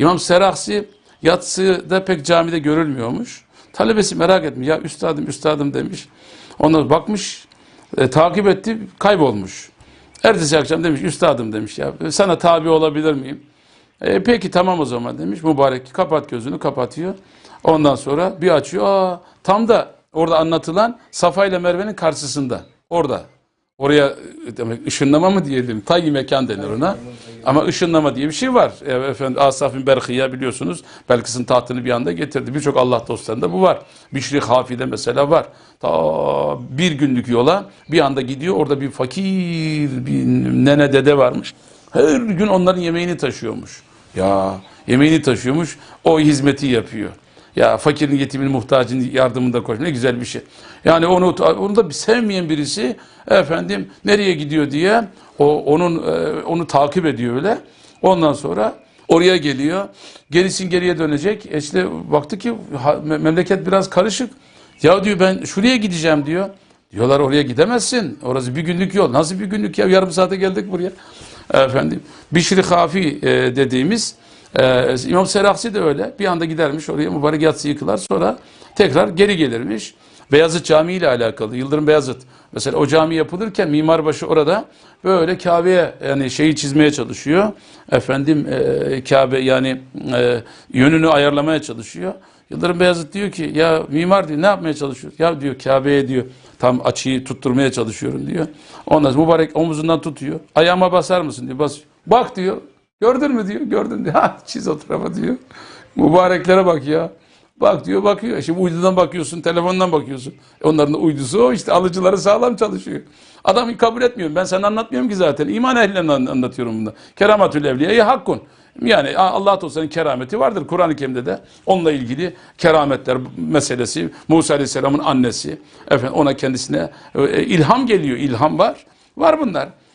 İmam Seraksi yatsıda pek camide görülmüyormuş. Talebesi merak etmiş. Ya üstadım üstadım demiş. Ondan bakmış, e, takip etti, kaybolmuş. Ertesi akşam demiş, üstadım demiş ya sana tabi olabilir miyim? E, peki tamam o zaman demiş. Mübarek kapat gözünü kapatıyor. Ondan sonra bir açıyor. Aa, tam da orada anlatılan Safa ile Merve'nin karşısında. Orada. Oraya e, demek ışınlama mı diyelim? Tayyi mekan denir ona. Ama ışınlama diye bir şey var. E, efendim Asaf bin Berhiya biliyorsunuz. Belkıs'ın tahtını bir anda getirdi. Birçok Allah dostlarında bu var. Bişri Hafi'de mesela var. Ta bir günlük yola bir anda gidiyor. Orada bir fakir bir nene dede varmış. Her gün onların yemeğini taşıyormuş. Ya yemeğini taşıyormuş. O hizmeti yapıyor. Ya fakirin, yetimin, muhtacın yardımında koş. Ne güzel bir şey. Yani onu onu da sevmeyen birisi efendim nereye gidiyor diye o onun e, onu takip ediyor öyle. Ondan sonra oraya geliyor. Gerisin geriye dönecek. E işte baktı ki memleket biraz karışık. Ya diyor ben şuraya gideceğim diyor. Diyorlar oraya gidemezsin. Orası bir günlük yol. Nasıl bir günlük ya? Yarım saate geldik buraya. Efendim. Bişri Hafi e, dediğimiz e, İmam Seraksi de öyle. Bir anda gidermiş oraya mübarek yatsı yıkılar. Sonra tekrar geri gelirmiş. Beyazıt Camii ile alakalı. Yıldırım Beyazıt. Mesela o cami yapılırken mimarbaşı orada böyle Kabe'ye yani şeyi çizmeye çalışıyor. Efendim e, Kabe yani e, yönünü ayarlamaya çalışıyor. Yıldırım Beyazıt diyor ki ya mimar diyor ne yapmaya çalışıyor? Ya diyor Kabe'ye diyor tam açıyı tutturmaya çalışıyorum diyor. Ondan mübarek omuzundan tutuyor. Ayağıma basar mısın diyor. Bas. Bak diyor. Gördün mü diyor. Gördüm diyor. Ha çiz o tarafa diyor. Mübareklere bak ya. Bak diyor bakıyor. E Şimdi uydudan bakıyorsun, telefondan bakıyorsun. E Onların da uydusu o işte alıcıları sağlam çalışıyor. Adam kabul etmiyor. Ben sana anlatmıyorum ki zaten. İman ehline an- anlatıyorum bunu. Keramatül evliyayı hakkun. Yani Allah Teala'nın kerameti vardır. Kur'an-ı Kerim'de de onunla ilgili kerametler meselesi. Musa Aleyhisselam'ın annesi. Efendim ona kendisine e, ilham geliyor. İlham var. Var bunlar.